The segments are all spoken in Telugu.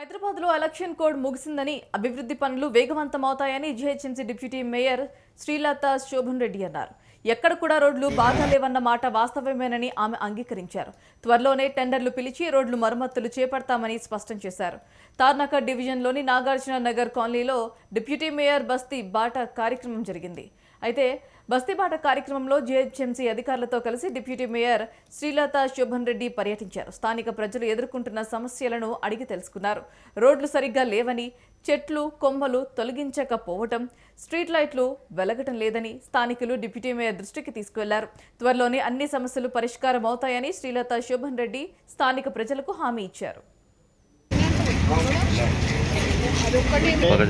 హైదరాబాద్లో ఎలక్షన్ కోడ్ ముగిసిందని అభివృద్ధి పనులు వేగవంతమవుతాయని GHMC deputy mayor Srilatha Shobhan Reddy అన్నారు. ఎక్కడ కూడా రోడ్లు బాగా లేవన్న మాట వాస్తవమేనని ఆమె అంగీకరించారు. త్వరలోనే టెండర్లు పిలిచి రోడ్లు మరమ్మతులు చేపడతామని స్పష్టం చేశారు. తార్నాక డివిజన్లోని నాగార్జున నగర్ కాలనీలో డిప్యూటీ మేయర్ బస్తీ బాట కార్యక్రమం జరిగింది. అయితే బస్తీబాట కార్యక్రమంలో జీహెచ్ఎంసీ అధికారులతో కలిసి డిప్యూటీ మేయర్ శ్రీలత శోభన్ రెడ్డి పర్యటించారు. స్థానిక ప్రజలు ఎదుర్కొంటున్న సమస్యలను అడిగి తెలుసుకున్నారు. రోడ్లు సరిగ్గా లేవని చెట్లు కొమ్మలు తొలగించకపోవటం స్ట్రీట్ లైట్లు వెలగటం లేదని స్థానికులు డిప్యూటీ మేయర్ దృష్టికి తీసుకువెళ్ళారు. త్వరలోనే అన్ని సమస్యలు పరిష్కారం అవుతాయని శ్రీలత శోభన్ రెడ్డి స్థానిక ప్రజలకు హామీ ఇచ్చారు.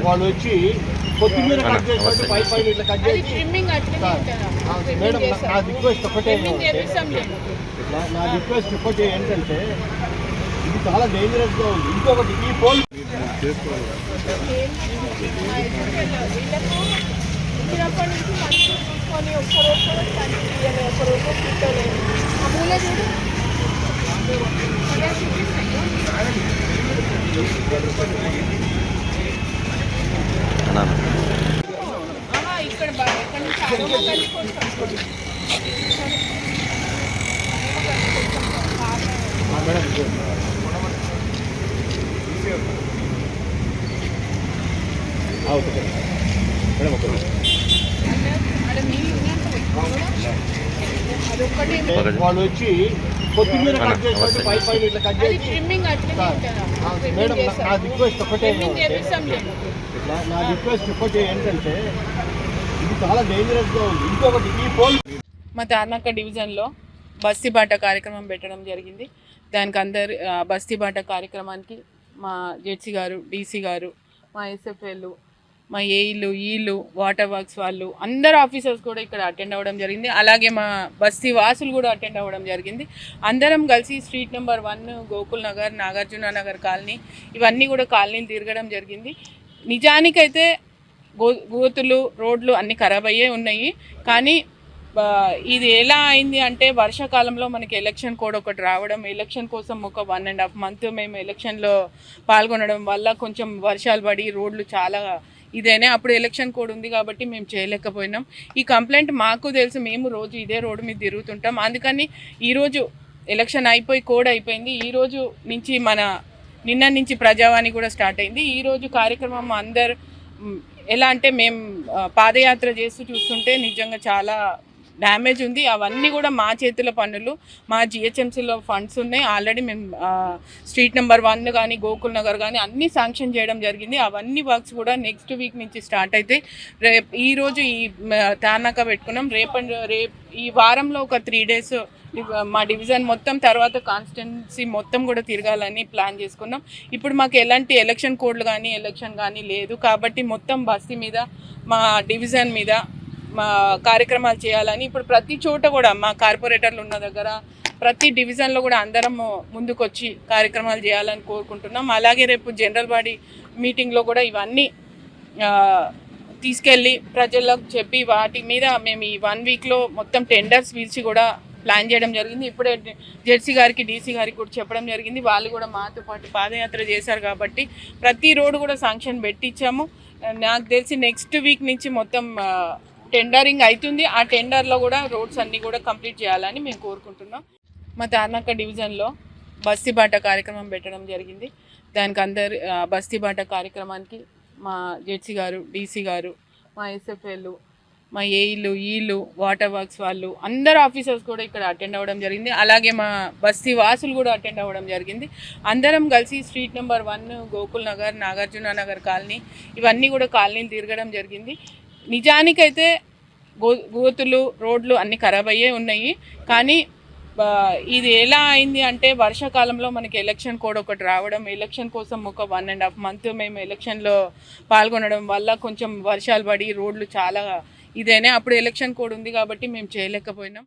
వాళ్ళు వచ్చి కొత్తిమీర కట్ చేసి పై పైన ఇట్లా కట్ అది చేసి ట్రిమ్మింగ్ అట్లనే మేడం నా- రిక్వెస్ట్ ఒకటే. నా- రిక్వెస్ట్ ఒకటి ఏంటంటే ఇది చాలా డేంజరస్గా ఉంది. ఇంకొకటి ఈ పోల్ నుంచి మంచి చూసుకొని పని తిట్టలేదు ఆ మూల చూడు అదే అదొక్కటే వాళ్ళు వచ్చి కొత్తిమీర కట్ చేసి పై పైన ఇట్లా కట్ చేసి మేడం నా- రిక్వెస్ట్ ఒకటే నా రిక్వెస్ట్ ఒకటి ఏంటంటే ఇది చాలా డేంజరస్ ఉంది. ఇంకొకటి ఈ మా తార్నాక డివిజన్లో బస్తీ బాట కార్యక్రమం పెట్టడం జరిగింది. దానికి అందరు ఆ, బస్తీ బాట కార్యక్రమానికి మా జెడ్సీ గారు డీసీ గారు మా ఎస్ఎఫ్ఎల్ మా ఏఈలు ఈలు వాటర్ వర్క్స్ వాళ్ళు అందరు ఆఫీసర్స్ కూడా ఇక్కడ అటెండ్ అవ్వడం జరిగింది. అలాగే మా బస్తీ వాసులు కూడా అటెండ్ అవ్వడం జరిగింది. అందరం కలిసి street number one Gokul Nagar Nagarjuna Nagar colony ఇవన్నీ కూడా కాలనీలు తిరగడం జరిగింది. నిజానికైతే గో గోతులు రోడ్లు అన్నీ ఖరాబ్ అయ్యే ఉన్నాయి. కానీ ఇది ఎలా అయింది అంటే వర్షాకాలంలో మనకి ఎలక్షన్ కోడ్ ఒకటి రావడం ఎలక్షన్ కోసం ఒక వన్ అండ్ హాఫ్ మంత్ మేము ఎలక్షన్లో పాల్గొనడం వల్ల కొంచెం వర్షాలు పడి రోడ్లు చాలా ఇదేనే అప్పుడు ఎలక్షన్ కోడ్ ఉంది కాబట్టి మేము చేయలేకపోయినాం. ఈ కంప్లైంట్ మాకు తెలుసు మేము రోజు ఇదే రోడ్డు మీద తిరుగుతుంటాం. అందుకని ఈరోజు ఎలక్షన్ అయిపోయి కోడ్ అయిపోయింది. ఈరోజు నుంచి మన నిన్న నుంచి ప్రజావాణి కూడా స్టార్ట్ అయింది. ఈరోజు కార్యక్రమం అందరు ఎలా అంటే మేము పాదయాత్ర చేస్తూ చూస్తుంటే నిజంగా చాలా డ్యామేజ్ ఉంది. అవన్నీ కూడా మా చేతుల పనులు. మా జిహెచ్ఎంసీలో ఫండ్స్ ఉన్నాయి. ఆల్రెడీ మేము స్ట్రీట్ నెంబర్ వన్ కానీ గోకుల్ నగర్ కానీ అన్నీ శాంక్షన్ చేయడం జరిగింది. అవన్నీ వర్క్స్ కూడా నెక్స్ట్ వీక్ నుంచి స్టార్ట్ అయితే రేపు ఈరోజు ఈ తానాక పెట్టుకున్నాం. రేపు రేపు ఈ వారంలో ఒక త్రీ డేస్ మా డివిజన్ మొత్తం తర్వాత కాన్స్టిట్యున్సీ మొత్తం కూడా తిరగాలని ప్లాన్ చేసుకున్నాం. ఇప్పుడు మాకు ఎలాంటి ఎలక్షన్ కోడ్లు కానీ ఎలక్షన్ కానీ లేదు. కాబట్టి మొత్తం బస్తీ మీద మా డివిజన్ మీద మా కార్యక్రమాలు చేయాలని ఇప్పుడు ప్రతి చోట కూడా మా కార్పొరేటర్లు ఉన్న దగ్గర ప్రతి డివిజన్లో కూడా అందరం ముందుకొచ్చి కార్యక్రమాలు చేయాలని కోరుకుంటున్నాం. అలాగే రేపు జనరల్ బాడీ మీటింగ్లో కూడా ఇవన్నీ తీసుకెళ్ళి ప్రజలకు చెప్పి వాటి మీద మేము ఈ వన్ వీక్లో మొత్తం టెండర్స్ పిలిచి కూడా ప్లాన్ చేయడం జరిగింది. ఇప్పుడే జెడ్సీ గారికి డీసీ గారికి కూడా చెప్పడం జరిగింది. వాళ్ళు కూడా మాతో పాటు పాదయాత్ర చేశారు కాబట్టి ప్రతి రోడ్డు కూడా శాంక్షన్ పెట్టించాము. నాకు తెలిసి నెక్స్ట్ వీక్ నుంచి మొత్తం టెండరింగ్ అవుతుంది ఆ టెండర్లో కూడా రోడ్స్ అన్నీ కూడా కంప్లీట్ చేయాలని మేము కోరుకుంటున్నాం. మా తార్నాక డివిజన్లో బస్తీ బాట కార్యక్రమం పెట్టడం జరిగింది. దానికి అందరు ఆ, బస్తీ బాట కార్యక్రమానికి మా జెడ్సీ గారు డీసీ గారు మా ఎస్ఎఫ్ఎల్ మా ఏఈలు ఈలు వాటర్ వర్క్స్ వాళ్ళు అందరు ఆఫీసర్స్ కూడా ఇక్కడ అటెండ్ అవ్వడం జరిగింది. అలాగే మా బస్తీ వాసులు కూడా అటెండ్ అవ్వడం జరిగింది. అందరం కలిసి street number one Gokul Nagar Nagarjuna Nagar colony ఇవన్నీ కూడా కాలనీలు తిరగడం జరిగింది. నిజానికైతే గో గోతులు రోడ్లు అన్నీ ఖరాబ్ అయ్యే ఉన్నాయి. కానీ ఇది ఎలా అయింది అంటే వర్షాకాలంలో మనకి ఎలక్షన్ కోడ్ ఒకటి రావడం ఎలక్షన్ కోసం ఒక వన్ అండ్ హాఫ్ మంత్ మేము ఎలక్షన్లో పాల్గొనడం వల్ల కొంచెం వర్షాలు పడి రోడ్లు చాలా ఇదేనే అప్పుడు ఎలక్షన్ కోడ్ ఉంది కాబట్టి మేము చేయలేకపోయినాం.